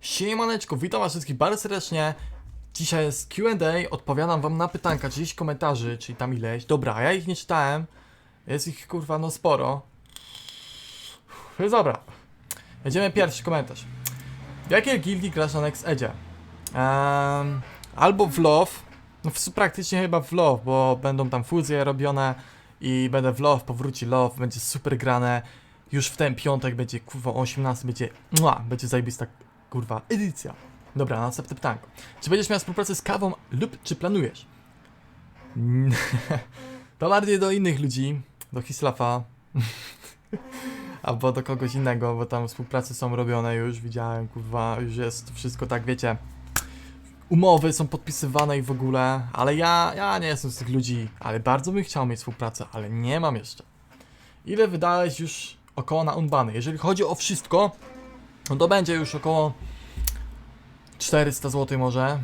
Siemaneczko, witam was wszystkich bardzo serdecznie. Dzisiaj jest Q&A, odpowiadam wam na pytanka, 30 komentarzy, czyli tam ileś. Dobra, ja ich nie czytałem. Jest ich kurwa no sporo. Więc dobra. Jedziemy pierwszy komentarz. W jakiej gildii grasz na Next Edge? Ehm, albo w LoW, no w, praktycznie chyba w LoW, bo będą tam fuzje robione i będę w LoW, powróci LoW, będzie super grane. Już w ten piątek będzie, kurwa, o 18 będzie, mua, będzie zajebista, kurwa, edycja. Dobra, następne pytanko. Czy będziesz miał współpracę z kawą lub czy planujesz? To bardziej do innych ludzi, do Hislafa. Albo do kogoś innego, bo tam współprace są robione już, widziałem, kurwa, już jest wszystko tak, wiecie. Umowy są podpisywane i w ogóle, ale ja, ja nie jestem z tych ludzi, ale bardzo bym chciał mieć współpracę, ale nie mam jeszcze. Ile wydałeś już około na unbany? Jeżeli chodzi o wszystko, no to będzie już około 400 zł może.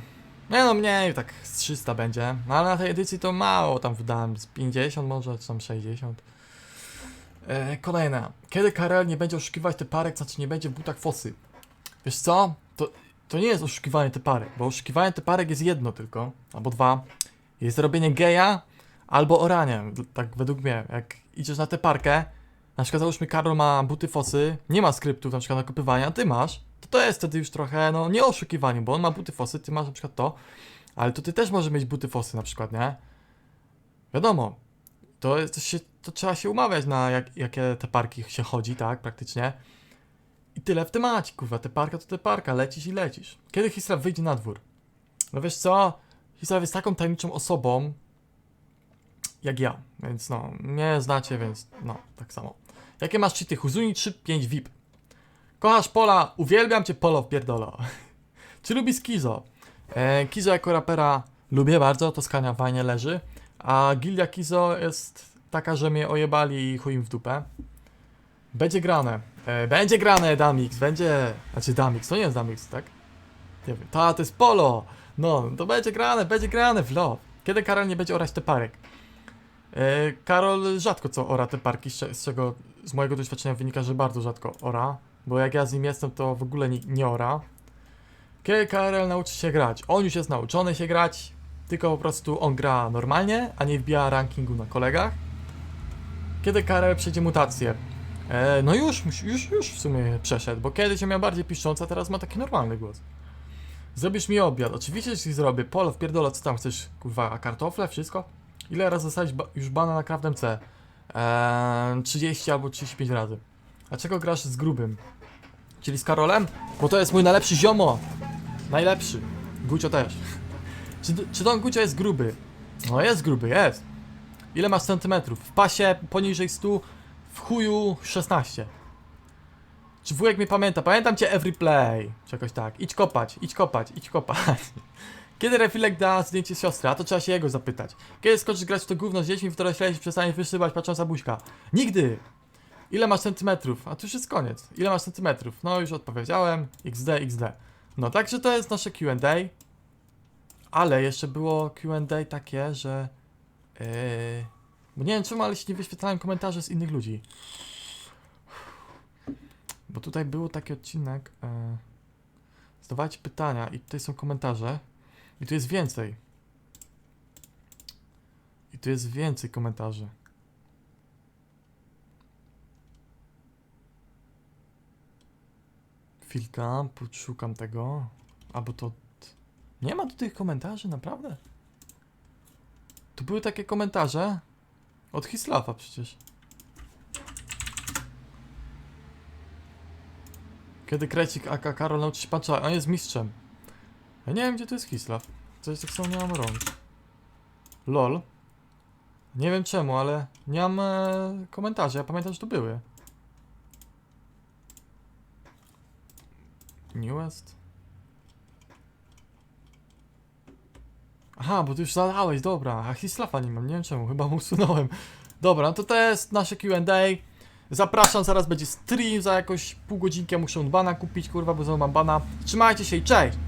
Nie no mniej, tak z 300 będzie. No ale na tej edycji to mało, tam wydałem z 50 może, czy tam 60. E, kolejna. Kiedy Karel nie będzie oszukiwać te parek, znaczy nie będzie w butach fosy? Wiesz co? To, to nie jest oszukiwanie te parek, bo oszukiwanie te parek jest jedno tylko, albo dwa. Jest robienie geja, albo oranie. Tak według mnie, jak idziesz na tę parkę, na przykład załóżmy Karol ma buty fosy, nie ma skryptów na przykład nakopywania, ty masz, to to jest wtedy już trochę, no nie oszukiwanie, bo on ma buty fosy, ty masz na przykład to, ale to ty też możesz mieć buty fosy na przykład, nie? Wiadomo, to, jest, to, się, to trzeba się umawiać na jak, jakie te parki się chodzi, tak, praktycznie. I tyle w temacie, kurwa, te parka to te parka, lecisz i lecisz. Kiedy Hisra wyjdzie na dwór? No wiesz co, Hisra jest taką tajemniczą osobą, jak ja, więc no, mnie znacie, więc no, tak samo. Jakie masz cheaty? Huzuni 3-5 VIP. Kochasz Pola? Uwielbiam cię Polo pierdolo. Czy lubisz Kizo? E, Kizo jako rapera lubię bardzo, Toskania fajnie leży. A Gildia Kizo jest taka, że mnie ojebali i chuj im w dupę. Będzie grane. E, będzie grane Damix, będzie... Znaczy Damix, to nie jest Damix, tak? Nie wiem. Ta, to jest Polo! No, to będzie grane, będzie grane love. Kiedy Karol nie będzie orać te parek? E, Karol rzadko co ora te parki, z cze- z czego z mojego doświadczenia wynika, że bardzo rzadko ora. Bo jak ja z nim jestem, to w ogóle nie, nie ora. Kiedy Karol nauczy się grać? On już jest nauczony się grać, tylko po prostu on gra normalnie, a nie wbija rankingu na kolegach. Kiedy Karel przejdzie mutację? E, no już, już, już w sumie przeszedł, bo kiedyś miał bardziej piszczący, a teraz ma taki normalny głos. Zrobisz mi obiad. Oczywiście, że zrobię. Polo, wpierdolę, co tam chcesz? Kurwa, kartofle, wszystko? Ile razy dostałeś ba już bana na Craftem C? Eee, 30 albo 35 razy. A czego grasz z grubym? Czyli z Karolem? Bo to jest mój najlepszy ziomo! Najlepszy. Gucio też. Czy, czy Don Gucio jest gruby? No jest gruby, jest. Ile masz centymetrów? W pasie poniżej 100, w chuju 16. Czy wujek mnie pamięta? Pamiętam cię every play. Czy jakoś tak. Idź kopać, idź kopać, idź kopać. Kiedy Refilek da zdjęcie siostry? A to trzeba się jego zapytać. Kiedy skoczysz grać w to gówno z dziećmi, w które się przestanie wyszywać patrząca buźka? Nigdy! Ile masz centymetrów? A to już jest koniec. Ile masz centymetrów? No już odpowiedziałem. XD, XD. No także to jest nasze Q&A. Ale jeszcze było Q&A takie, że... Yy, bo nie wiem czemu, ale się nie wyświetlają komentarze z innych ludzi. Bo tutaj był taki odcinek... Yy, zadawajcie pytania i tutaj są komentarze. I tu jest więcej. I tu jest więcej komentarzy. Chwilka, poszukam tego. Albo to... Nie ma tu tych komentarzy, naprawdę? Tu były takie komentarze od Hislafa przecież. Kiedy Krecik aka Karol nauczy się patrzeć, on jest mistrzem. Ja nie wiem gdzie to jest Hislav. Coś tak samo nie mam rąk. LOL. Nie wiem czemu, ale nie mam e, komentarzy. Ja pamiętam, że tu były. Newest? Aha, bo ty już zadałeś, dobra. A Hislafa nie mam, nie wiem czemu, chyba mu usunąłem. Dobra, no to to jest nasze Q&A. Zapraszam, zaraz będzie stream, za jakoś pół godzinki muszę bana kupić, kurwa, bo znowu mam bana. Trzymajcie się i cześć!